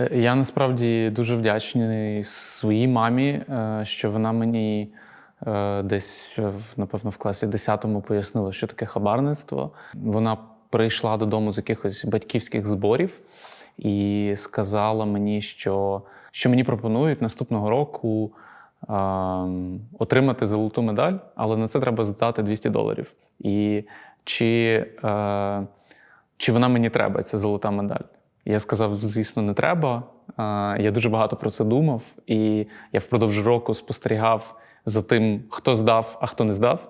Е, Я насправді дуже вдячний своїй мамі, е, що вона мені е, десь, напевно, в класі 10-му пояснила, що таке хабарництво. Вона прийшла додому з якихось батьківських зборів і сказала мені, що, що мені пропонують наступного року отримати золоту медаль, але на це треба здати 200 доларів. І чи, е, чи вона мені треба, ця золота медаль? Я сказав, звісно, не треба. Я дуже багато про це думав, і я впродовж року спостерігав за тим, хто здав, а хто не здав,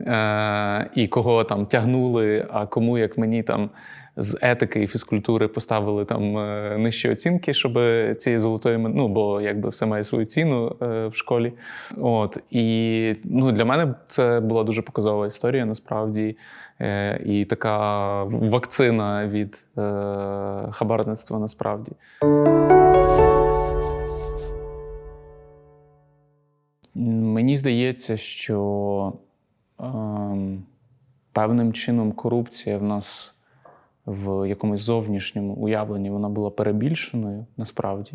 Е, і кого там тягнули, а кому, як мені, там з етики і фізкультури поставили там е, нижчі оцінки, щоб цієї золотої ну, бо якби все має свою ціну е, в школі. От і ну, для мене це була дуже показова історія, насправді. І така вакцина від хабарництва насправді. Мені здається, що певним чином корупція в нас в якомусь зовнішньому уявленні вона була перебільшеною насправді.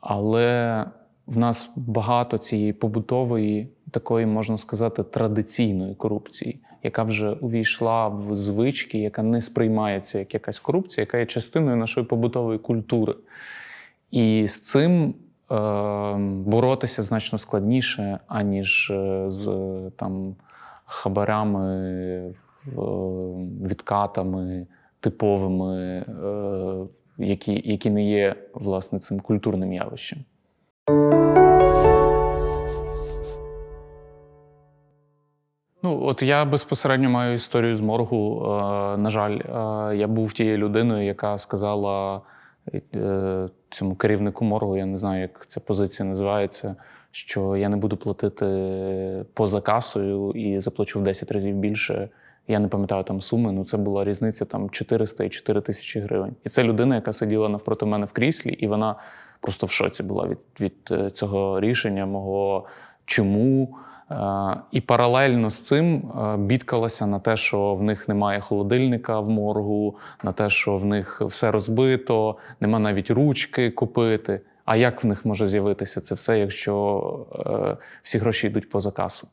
Але в нас багато цієї побутової, такої, можна сказати, традиційної корупції, яка вже увійшла в звички, яка не сприймається як якась корупція, яка є частиною нашої побутової культури. І з цим е, боротися значно складніше, аніж е, з е, там, хабарями, е, відкатами типовими, е, які, які не є власне цим культурним явищем. Ну, от я безпосередньо маю історію з моргу. Е, на жаль, я був тією людиною, яка сказала цьому керівнику моргу, я не знаю, як ця позиція називається, що я не буду платити поза касою і заплачу в 10 разів більше. Я не пам'ятаю там суми, ну це була різниця там 400 і 4 тисячі гривень. І це людина, яка сиділа навпроти мене в кріслі, і вона просто в шоці була від, від е, цього рішення мого чому. Е, І паралельно з цим е, бідкалася на те, що в них немає холодильника в моргу, на те, що в них все розбито, нема навіть ручки купити. А як в них може з'явитися це все, якщо е, всі гроші йдуть поза касу?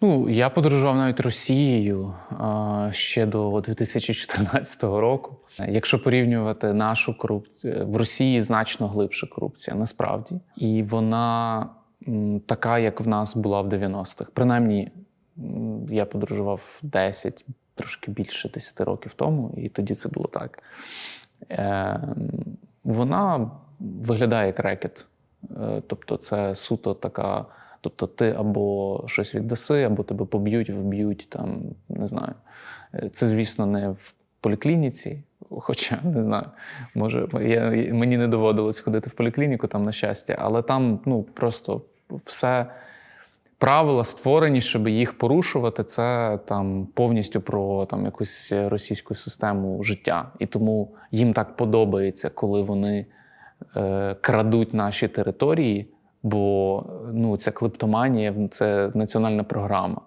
Ну, я подорожував навіть Росією а, ще до 2014 року. Якщо порівнювати нашу корупцію, в Росії значно глибша корупція, насправді. І вона м, така, як в нас була в 90-х. Принаймні, я подорожував 10, трошки більше 10 років тому, і тоді це було так. Е, вона виглядає як рекет. Е, Тобто, це суто така. Тобто, ти або щось віддаси, або тебе поб'ють, вб'ють, там, не знаю. Е, Це, звісно, не в поліклініці, хоча не знаю, може, я, мені не доводилось ходити в поліклініку, там, на щастя, але там ну, просто все. Правила створені, щоб їх порушувати, це там повністю про там якусь російську систему життя. І тому їм так подобається, коли вони е, крадуть наші території, бо ну, ця клептоманія це національна програма.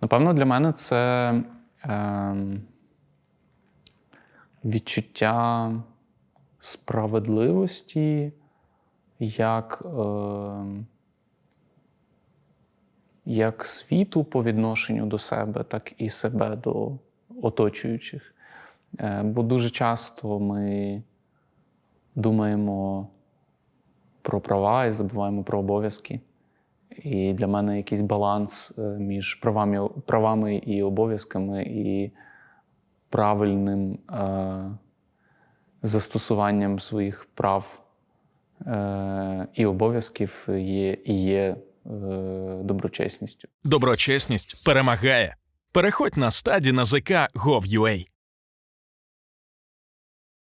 Напевно, для мене це е, відчуття справедливості як, е, як світу по відношенню до себе, так і себе до оточуючих. Е, бо дуже часто ми думаємо про права і забуваємо про обов'язки. І для мене якийсь баланс е, між правами, правами і обов'язками, і правильним е, застосуванням своїх прав е, і обов'язків є, є е, доброчесністю. Доброчесність перемагає. Переходь на стаді на ЗК Gov.ua.